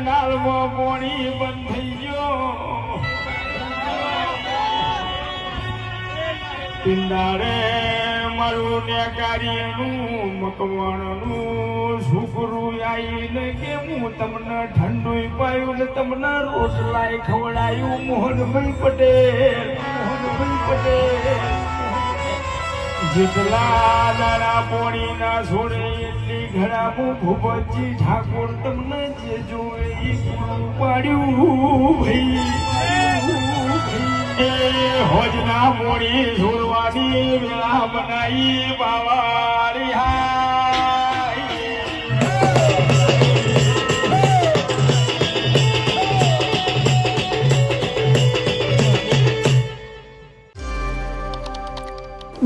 કેનાલમાં પોણી બંધ થઈ ગયો. પિંડારે મારું ને કાર્યનું મકવાણનું છોકરું આવીને કે હું તમને ઠંડુ પાયું ને તમને રોટલાય ખવડાયું, મોહનભાઈ પટેલ મોહનભાઈ પટેલ. જેટલા દાડા પોણી ના છોડે એટલી ઘડા હું ભૂપતજી ઠાકોર તમને જે જોવે એ પૂરું પાડ્યું ભાઈ. એ હોજના મોડી છોડવાની વેળા બનાવી બાવા રિહાઈ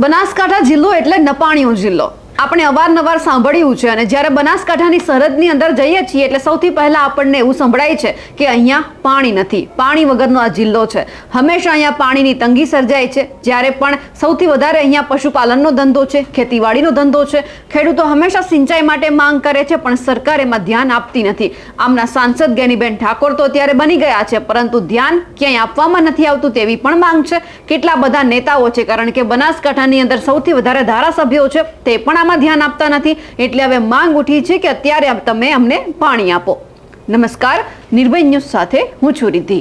બનાસકાંઠા જિલ્લો એટલે નપાણીયો જિલ્લો. આપણે અવારનવાર સાંભળ્યું છે અને જ્યારે બનાસકાંઠાની સરહદની અંદર જઈએ છીએ એટલે સૌથી પહેલા આપણને એવું સંભળાય છે કે અહીંયા પાણી નથી. પાણી વગરનો આ જિલ્લો છે. હંમેશા અહીંયા પાણીની તંગી સર્જાય છે. જ્યારે પણ સૌથી વધારે અહીંયા પશુપાલનનો ધંધો છે, ખેતીવાડીનો ધંધો છે. ખેડૂતો હંમેશા સિંચાઈ માટે માંગ કરે છે, પણ સરકાર એમાં ધ્યાન આપતી નથી. આમના સાંસદ જ્ઞાનીબેન ઠાકોર તો અત્યારે બની ગયા છે, પરંતુ ધ્યાન ક્યાંય આપવામાં નથી આવતું તેવી પણ માંગ છે. કેટલા બધા નેતાઓ છે, કારણ કે બનાસકાંઠાની અંદર સૌથી વધારે ધારાસભ્યો છે, તે પણ આમાં ધ્યાન આપતા નથી. એટલે હવે માંગ ઉઠી છે કે અત્યારે તમે અમને પાણી આપો. નમસ્કાર, નિર્ભય ન્યૂઝ સાથે હું છું રિદ્ધિ.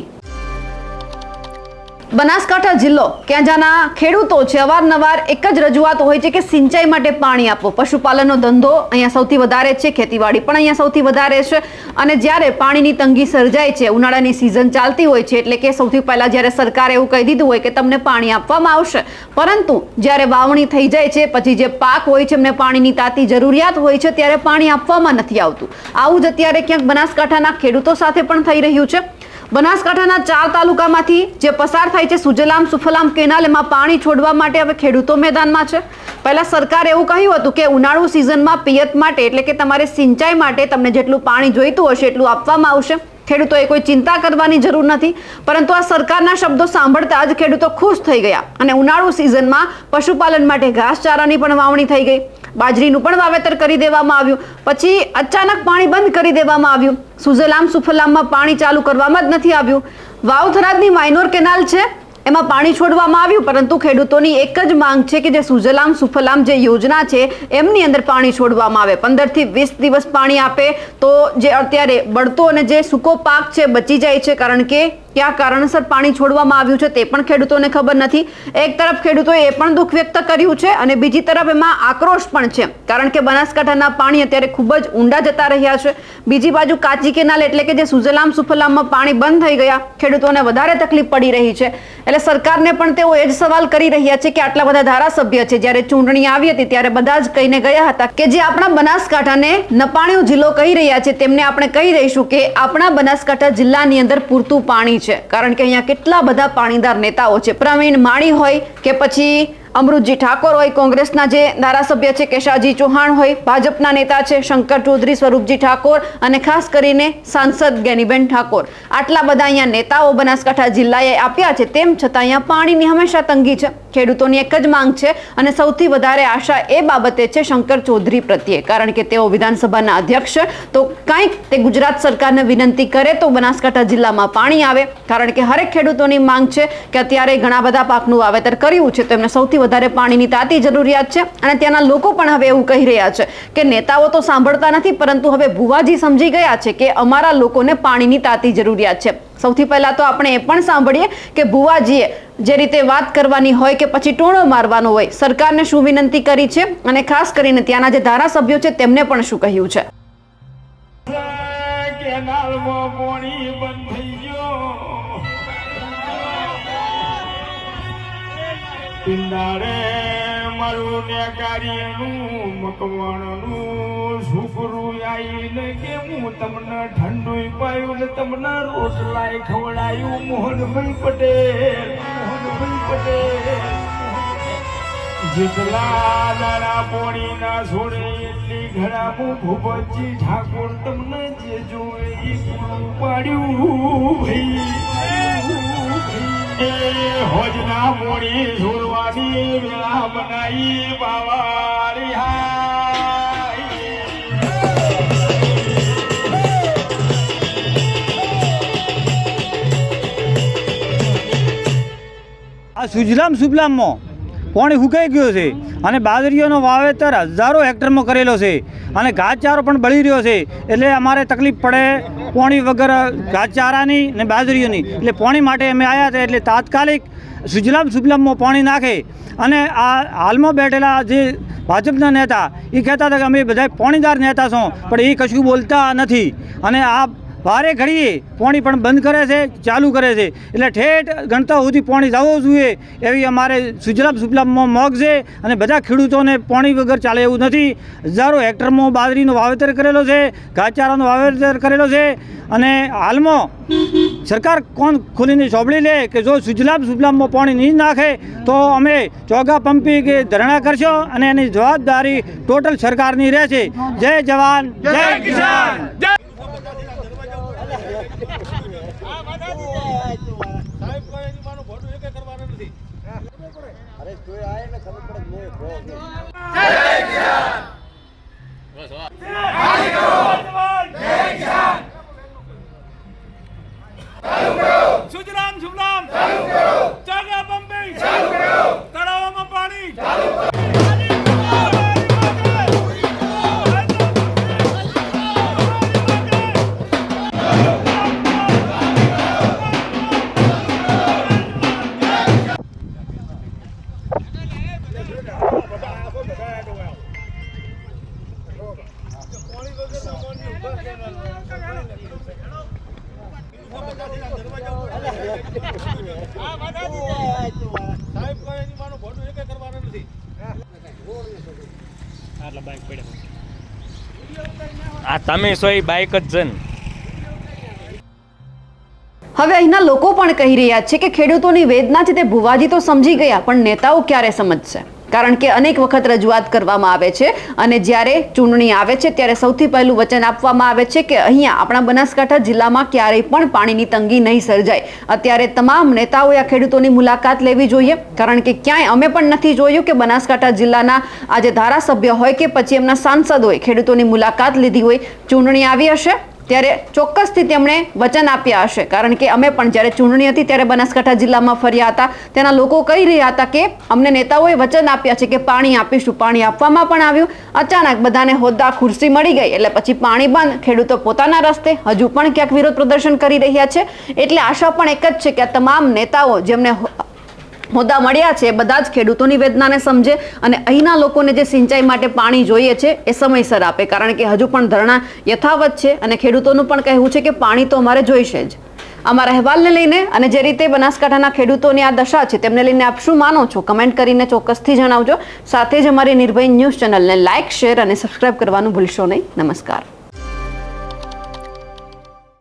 બનાસકાંઠા જિલ્લો, ક્યાં જાના ખેડૂતો છે, અવારનવાર એક જ રજૂઆત હોય છે કે સિંચાઈ માટે પાણી આપો. પશુપાલનનો ધંધો અહીંયા સૌથી વધારે છે, ખેતીવાડી પણ અહીંયા સૌથી વધારે છે અને જ્યારે પાણીની તંગી સર્જાય છે, ઉનાળાની સિઝન ચાલતી હોય છે, એટલે કે સૌથી પહેલાં જ્યારે સરકારે એવું કહી દીધું હોય કે તમને પાણી આપવામાં આવશે, પરંતુ જ્યારે વાવણી થઈ જાય છે, પછી જે પાક હોય છે, એમને પાણીની તાતી જરૂરિયાત હોય છે, ત્યારે પાણી આપવામાં નથી આવતું. આવું જ અત્યારે ક્યાંક બનાસકાંઠાના ખેડૂતો સાથે પણ થઈ રહ્યું છે. બનાસકાંઠાના ચાર તાલુકામાંથી જે પસાર થાય છે સુજલામ સુફલામ કેનાલ, એમાં પાણી છોડવા માટે હવે ખેડૂતો મેદાનમાં છે. પહેલા સરકારે એવું કહ્યું હતું કે ઉનાળુ સિઝનમાં પિયત માટે, એટલે કે તમારે સિંચાઈ માટે તમને જેટલું પાણી જોઈતું હશે એટલું આપવામાં આવશે. ખેડૂતોએ કોઈ ચિંતા કરવાની જરૂર નથી, પરંતુ આ સરકારના શબ્દો સાંભળતા જ ખેડૂતો ખુશ થઈ ગયા. અને ઉનાળુ સિઝનમાં પશુપાલન માટે ઘાસચારાની પણ વાવણી થઈ ગઈ. બાજરીનું પણ વાવેતર કરી દેવામાં આવ્યું. પછી અચાનક પાણી બંધ કરી દેવામાં આવ્યું. સુજલામ સુફલામમાં પાણી ચાલુ કરવામાં જ નથી આવ્યું. વાવ થરાદની માઇનોર કેનાલ છે. એમાં પાણી છોડવામાં આવ્યું, પરંતુ ખેડૂતોની એક જ માંગ છે કે જે સુજલામ સુફલામ જે યોજના છે, એમની અંદર પાણી છોડવામાં આવે. પંદરથી વીસ દિવસ પાણી આપે તો જે અત્યારે બળતો અને જે સૂકો પાક છે, બચી જાય છે. કારણ કે કયા કારણસર પાણી છોડવામાં આવ્યું છે તે પણ ખેડૂતોને ખબર નથી. એક તરફ ખેડૂતોએ એ પણ દુઃખ વ્યક્ત કર્યું છે અને બીજી તરફ એમાં આક્રોશ પણ છે. કારણ કે બનાસકાંઠાના પાણી અત્યારે ખૂબ જ ઊંડા જતા રહ્યા છે. બીજી બાજુ કાચી કેનાલ એટલે કે જે સુજલામ સુફલામમાં પાણી બંધ થઈ ગયા, ખેડૂતોને વધારે તકલીફ પડી રહી છે. એટલે સરકારને પણ તેઓ એ જ સવાલ કરી રહ્યા છે કે આટલા બધા ધારાસભ્ય છે, જ્યારે ચૂંટણી આવી હતી ત્યારે બધા જ કહીને ગયા હતા કે જે આપણા બનાસકાંઠાને નપાણીયો જિલ્લો કહી રહ્યા છે, તેમને આપણે કહી દઈશું કે આપણા બનાસકાંઠા જિલ્લાની અંદર પૂરતું પાણી છે. કારણ કે અહીંયા કેટલા બધા પાણીદાર નેતાઓ છે. પ્રવીણ માળી હોય કે પછી અમૃતજી ઠાકોર હોય, કોંગ્રેસના જે ધારાસભ્ય છે, કેશાજી ચૌહાણ હોય, ભાજપના નેતા છે, શંકર ચૌધરી, સ્વરૂપજી ઠાકોર અને ખાસ કરીને સાંસદ જ્ઞાનીબેન ઠાકોર. આટલા બધા અહીંયા નેતાઓ બનાસકાંઠા જિલ્લાએ આપ્યા છે, તેમ છતાં અહીંયા પાણીની હંમેશા તંગી છે. ખેડૂતોની એક જ માંગ છે અને સૌથી વધારે આશા એ બાબતે છે શંકર ચૌધરી પ્રત્યે, કારણ કે તેઓ વિધાનસભાના અધ્યક્ષ તો કાંઈક તે ગુજરાત સરકારને વિનંતી કરે તો બનાસકાંઠા જિલ્લામાં પાણી આવે, કારણ કે હરેક ખેડૂતોની માંગ છે કે અત્યારે ઘણા બધા પાકનું વાવેતર કર્યું છે, તો એમને સૌથી વધારે પાણીની તાતી જરૂરિયાત છે અને ત્યાંના લોકો પણ હવે એવું કહી રહ્યા છે કે નેતાઓ તો સાંભળતા નથી, પરંતુ હવે ભુવાજી સમજી ગયા છે કે અમારા લોકોને પાણીની તાતી જરૂરિયાત છે. સૌથી પહેલા તો આપણે એ પણ સાંભળીએ કે ભુવાજીએ જે રીતે વાત કરવાની હોય કે પછી ટોણો મારવાનો હોય, સરકારને શું વિનંતી કરી છે અને ખાસ કરીને ત્યાંના જે ધારાસભ્યો છે તેમને પણ શું કહ્યું છે? કેનાલમાં પાણી બંધ પિંડારે મારું ને કાર્યનું મકવાણનું સુખરું આવીને કે હું તમને ઠંડુ પાયું ને તમને રોટલાય ખવડાયું, મોહનભાઈ પટેલ મોહનભાઈ પટેલ. જેટલા દાણા પોણી ના છોડે એટલી ઘડામાં તમને જે જોવે એ પૂરું પાડ્યું ભાઈ. એ હોજના બાવા રિહા આ સુજલામ સુબલામમાં પાણી સુકાઈ ગયો છે. અને બાજરીઓનો વાવેતર હજારો હેક્ટરમાં કરેલો છે. અને ઘાસચારો પણ બળી રહ્યો છે. એટલે અમારે તકલીફ પડે પાણી વગર ઘાસચારાની ને બાજરીઓની. એટલે પાણી માટે અમે આવ્યા હતા એટલે તાત્કાલિક સુજલામ સુજલામમાં પાણી નાખે. અને આ હાલમાં બેઠેલા જે ભાજપના નેતા એ કહેતા હતા કે અમે બધા પાણીદાર નેતા છો. પણ એ કશું બોલતા નથી. અને આ વારે ઘડીએ પાણી પણ બંધ કરે છે ચાલુ કરે છે. એટલે ઠેઠ ગણતા સુધી પાણી જવું જોઈએ એવી અમારે સુજલામ સુફલામમાં મોગ છે અને બધા ખેડૂતોને પાણી વગર ચાલે એવું નથી. હજારો હેક્ટરમાં બાજરીનો વાવેતર કરેલો છે ઘાસચારાનો વાવેતર કરેલો છે અને હાલમાં સરકાર કોણ ખોલીને ચોપડી લે કે જો સુજલામ સુજલામમાં પાણી નહીં નાખે તો અમે ચોગા પંપી કે ધરણા કરશો અને એની જવાબદારી ટોટલ સરકારની રહેશે. જય જવાન જય કિસાન સુજલામ આ તમે હવે અહીંના લોકો પણ કહી રહ્યા છે કે ખેડૂતોની વેદના છે તે ભુવાજી તો સમજી ગયા, પણ નેતાઓ ક્યારે સમજશે? કારણ કે અનેક વખત રજૂઆત કરવામાં આવે છે અને જ્યારે ચૂંટણી આવે છે, ત્યારે સૌથી પહેલું વચન આપવામાં આવે છે કે અહીંયા આપણા બનાસકાંઠા જિલ્લામાં ક્યારેય પણ પાણીની તંગી નહીં સર્જાય. અત્યારે તમામ નેતાઓએ આ ખેડૂતોની મુલાકાત લેવી જોઈએ. કારણ કે ક્યાંય અમે પણ નથી જોયું કે બનાસકાંઠા જિલ્લાના આજે ધારાસભ્ય હોય કે પછી એમના સાંસદ હોય ખેડૂતોની મુલાકાત લીધી હોય. ચૂંટણી આવી હશે ત્યારે ચોક્કસથી તેમણે વચન આપ્યા હશે. કારણ કે અમે પણ જ્યારે ચૂંટણી હતી ત્યારે બનાસકાંઠા જિલ્લામાં ફર્યા હતા. તેના લોકો કહી રહ્યા હતા કે અમને નેતાઓએ વચન આપ્યા છે કે પાણી આપીશું. પાણી આપવામાં પણ આવ્યું. અચાનક બધાને હોદ્દા ખુરશી મળી ગઈ. એટલે પછી પાણી બંધ. ખેડૂતો પોતાના રસ્તે હજુ પણ ક્યાંક વિરોધ પ્રદર્શન કરી રહ્યા છે. એટલે આશા પણ એક જ છે કે આ તમામ નેતાઓ જેમને હોદ્દા મળ્યા છે. બધા જ ખેડૂતોની વેદનાને સમજે અને અહીંના લોકોને જે સિંચાઈ માટે પાણી જોઈએ છે એ સમયસર આપે. કારણ કે હજુ પણ ધરણા યથાવત છે અને ખેડૂતોનું પણ કહેવું છે કે પાણી તો અમારે જોઈશે જ. અમારા અહેવાલને લઈને અને જે રીતે બનાસકાંઠાના ખેડૂતોની આ દશા છે તેમને લઈને આપ શું માનો છો? કમેન્ટ કરીને ચોક્કસથી જણાવજો. સાથે જ અમારી નિર્ભય ન્યૂઝ ચેનલને લાઇક શેર અને સબસ્ક્રાઇબ કરવાનું ભૂલશો નહીં. નમસ્કાર.